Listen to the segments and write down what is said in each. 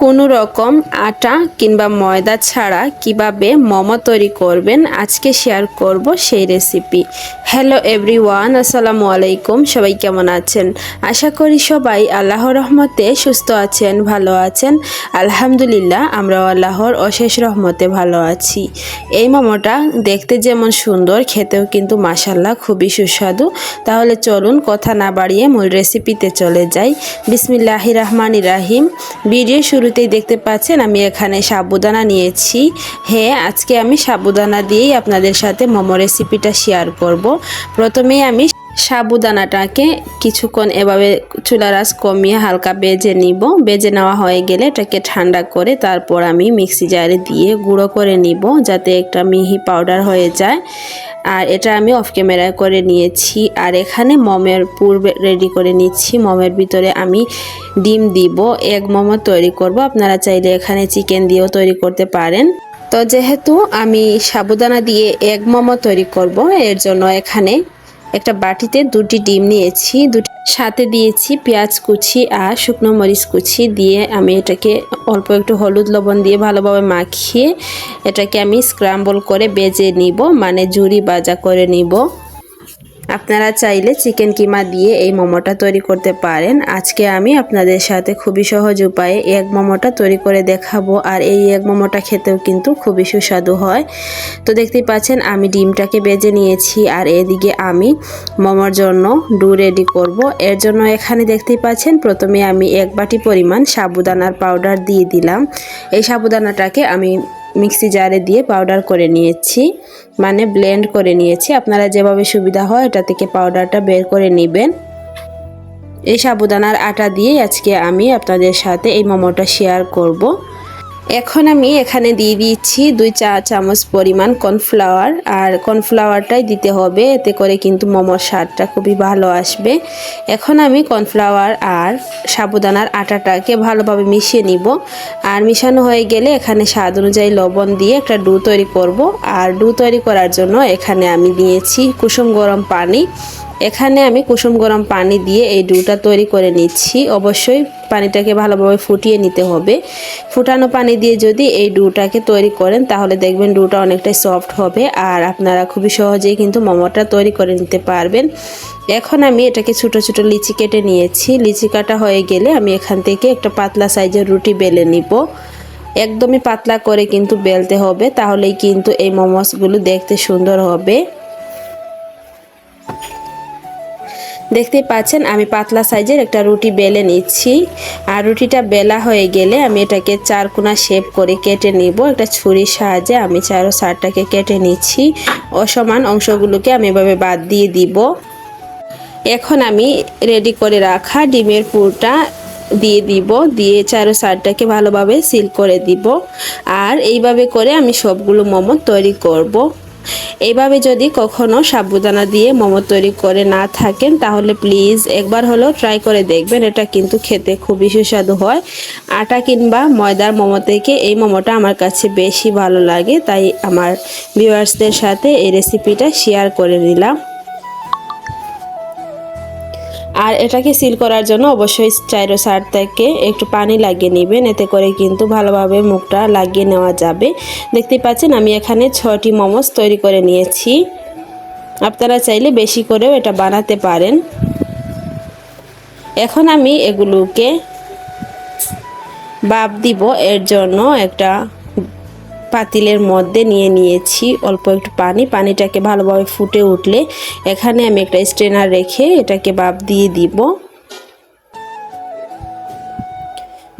কোনো রকম আটা কিংবা ময়দা ছাড়া কীভাবে মোমো তৈরি করবেন, আজকে শেয়ার করব সেই রেসিপি হ্যালো এভরিওয়ান আসসালামু আলাইকুম, সবাই কেমন আছেন? আশা করি সবাই আল্লাহর রহমতে সুস্থ আছেন, ভালো আছেন। আলহামদুলিল্লাহ, আমরাও আল্লাহর অশেষ রহমতে ভালো আছি। এই মোমোটা দেখতে যেমন সুন্দর, খেতেও কিন্তু মাসাল্লাহ খুবই সুস্বাদু। তাহলে চলুন কথা না বাড়িয়ে মূল রেসিপিতে চলে যাই। বিসমিল্লাহি রহমান রাহিম। ভিডিও শুরুতেই দেখতে পাচ্ছেন, আমি এখানে সাবুদানা নিয়েছি। হ্যাঁ আজকে আমি সাবুদানা দিয়েই আপনাদের সাথে মোমো রেসিপিটা শেয়ার করব। প্রথমেই আমি সাবুদানাটাকে কিছুক্ষণ এভাবে চুলার আঁচ কমিয়ে হালকা বেজে নিব। বেজে নেওয়া হয়ে গেলে এটাকে ঠান্ডা করে তারপর আমি মিক্সি জারে দিয়ে গুঁড়ো করে নিব যাতে একটা মিহি পাউডার হয়ে যায়। আর এটা আমি অফ ক্যামেরায় করে নিয়েছি। আর এখানে মমের পুর রেডি করে নিচ্ছি। মমের ভিতরে আমি ডিম দিব এক মোমো তৈরি করব। আপনারা চাইলে এখানে চিকেন দিয়েও তৈরি করতে পারেন। তো যেহেতু আমি সাবুদানা দিয়ে এক মোমো তৈরি করব, এর জন্য এখানে একটা বাটিতে দুটি ডিম নিয়েছি, দুটি সাথে দিয়েছি পেঁয়াজ কুচি আর শুকনো মরিচ কুচি দিয়ে আমি এটাকে অল্প একটু হলুদ লবণ দিয়ে ভালোভাবে মাখিয়ে এটাকে আমি স্ক্রাম্বল করে বেজে নিব মানে জুড়ি বাজা করে নিব। আপনারা চাইলে চিকেন কিমা দিয়ে এই মোমোটা তৈরি করতে পারেন। আজকে আমি আপনাদের সাথে খুবই সহজ উপায়ে এক মোমোটা তৈরি করে দেখাবো আর এই এক মোমোটা খেতেও কিন্তু খুবই সুস্বাদু হয়। তো দেখতেই পাচ্ছেন, আমি ডিমটাকে বেজে নিয়েছি আর এদিকে আমি মোমোর জন্য ডু রেডি করব। এর জন্য এখানে দেখতেই পাচ্ছেন, প্রথমে আমি এক বাটি পরিমাণ সাবুদানার পাউডার দিয়ে দিলাম। এই সাবুদানাটাকে আমি মিক্সি জারে দিয়ে পাউডার করে নিয়েছি। মানে ব্লেন্ড করে নিয়েছি। আপনারা যেভাবে সুবিধা হয় এটা থেকে পাউডারটা বের করে নেবেন। এই সাবুদানার আটা দিয়ে আজকে আমি আপনাদের সাথে এই মোমোটা শেয়ার করব। এখন আমি এখানে দিয়ে দিচ্ছি দুই চা চামচ পরিমাণ কর্নফ্লাওয়ার, আর কর্নফ্লাওয়ারটাই দিতে হবে, এতে করে কিন্তু মোমোর স্বাদটা খুবই ভালো আসবে। এখন আমি কর্নফ্লাওয়ার আর সাবুদানার আটাটাকে ভালোভাবে মিশিয়ে নিব। আর মিশানো হয়ে গেলে এখানে স্বাদ অনুযায়ী লবণ দিয়ে একটা ডু তৈরি করব। আর ডু তৈরি করার জন্য এখানে আমি নিয়েছি কুসুম গরম পানি এখানে আমি কুসুম গরম পানি দিয়ে এই ডুটা তৈরি করে নিচ্ছি। অবশ্যই পানিটাকে ভালোভাবে ফুটিয়ে নিতে হবে। ফুটানো পানি দিয়ে যদি এই ডুটাকে তৈরি করেন, তাহলে দেখবেন ডুটা অনেকটাই সফট হবে আর আপনারা খুবই সহজেই কিন্তু মোমোটা তৈরি করে নিতে পারবেন। এখন আমি এটাকে ছোটো ছোটো লিচি কেটে নিয়েছি। লিচি কাটা হয়ে গেলে আমি এখান থেকে একটা পাতলা সাইজের রুটি বেলে নিব। একদমই পাতলা করে কিন্তু বেলতে হবে, তাহলেই কিন্তু এই মোমোসগুলো দেখতে সুন্দর হবে। দেখতেই পাচ্ছেন, আমি পাতলা সাইজের একটা রুটি বেলে নিচ্ছি। আর রুটিটা বেলা হয়ে গেলে আমি এটাকে চার কোনা শেপ করে কেটে নিব। একটা ছুরির সাহায্যে আমি চারো সারটাকে কেটে নিচ্ছি। অসমান অংশগুলোকে আমি এভাবে বাদ দিয়ে দিব। এখন আমি রেডি করে রাখা ডিমের পুরটা দিয়ে দিব। দিয়ে চারো সারটাকে ভালোভাবে সিল করে দিব। আর এইভাবে করে আমি সবগুলো মোমো তৈরি করব। এইভাবে যদি কখনো সাবুদানা দিয়ে মোমো তৈরি করে না থাকেন, তাহলে প্লিজ একবার হলেও ট্রাই করে দেখবেন। এটা কিন্তু খেতে খুবই সুস্বাদু হয়। আটা কিংবা ময়দার মোমো থেকে এই মোমোটা আমার কাছে বেশি ভালো লাগে, তাই আমার ভিউয়ার্সদের সাথে এই রেসিপিটা শেয়ার করে নিলাম। আর এটাকে সিল করার জন্য অবশ্যই চাইরো সার থেকে একটু পানি লাগিয়ে নেবেন। এতে করে কিন্তু ভালোভাবে মুখটা লাগিয়ে নেওয়া যাবে। দেখতে পাচ্ছেন আমি এখানে ছটি মোমোস তৈরি করে নিয়েছি। আপনারা চাইলে বেশি করেও এটা বানাতে পারেন। এখন আমি এগুলোকে বাপ দিব। এর জন্য একটা পাতিলের মধ্যে নিয়ে নিয়েছি অল্প একটু পানি। পানিটাকে ভালোভাবে ফুটে উঠলে এখানে আমি একটা স্ট্রেনার রেখে এটাকে বাপ দিয়ে দিব।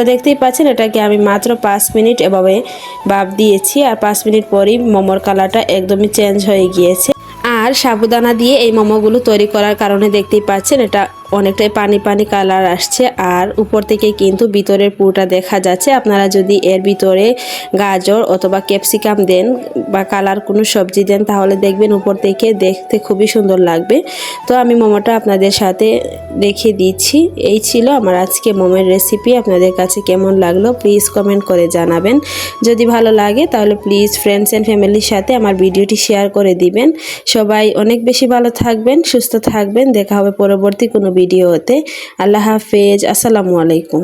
তো দেখতেই পাচ্ছেন, এটাকে আমি মাত্র পাঁচ মিনিট এভাবে বাপ দিয়েছি আর পাঁচ মিনিট পরই মোমোর কালারটা একদমই চেঞ্জ হয়ে গিয়েছে। আর সাবুদানা দিয়ে এই মোমোগুলো তৈরি করার কারণে দেখতেই পাচ্ছেন, এটা অনেকটাই পানি পানি কালার আসছে আর উপর থেকে কিন্তু ভিতরের পুরোটা দেখা যাচ্ছে। আপনারা যদি এর ভিতরে গাজর অথবা ক্যাপসিকাম দেন বা কালার কোনো সবজি দেন, তাহলে দেখবেন উপর থেকে দেখতে খুবই সুন্দর লাগবে। তো আমি মোমোটা আপনাদের সাথে রেখে দিচ্ছি। এই ছিল আমার আজকে মোমের রেসিপি আপনাদের কাছে কেমন লাগল প্লিজ কমেন্ট করে জানাবেন। যদি ভালো লাগে, তাহলে প্লিজ ফ্রেন্ডস অ্যান্ড ফ্যামিলির সাথে আমার ভিডিওটি শেয়ার করে দিবেন। সবাই অনেক বেশি ভালো থাকবেন, সুস্থ থাকবেন। দেখা হবে পরবর্তী কোনো ভিডিওতে আল্লাহ হাফেজ। আসসালামু আলাইকুম।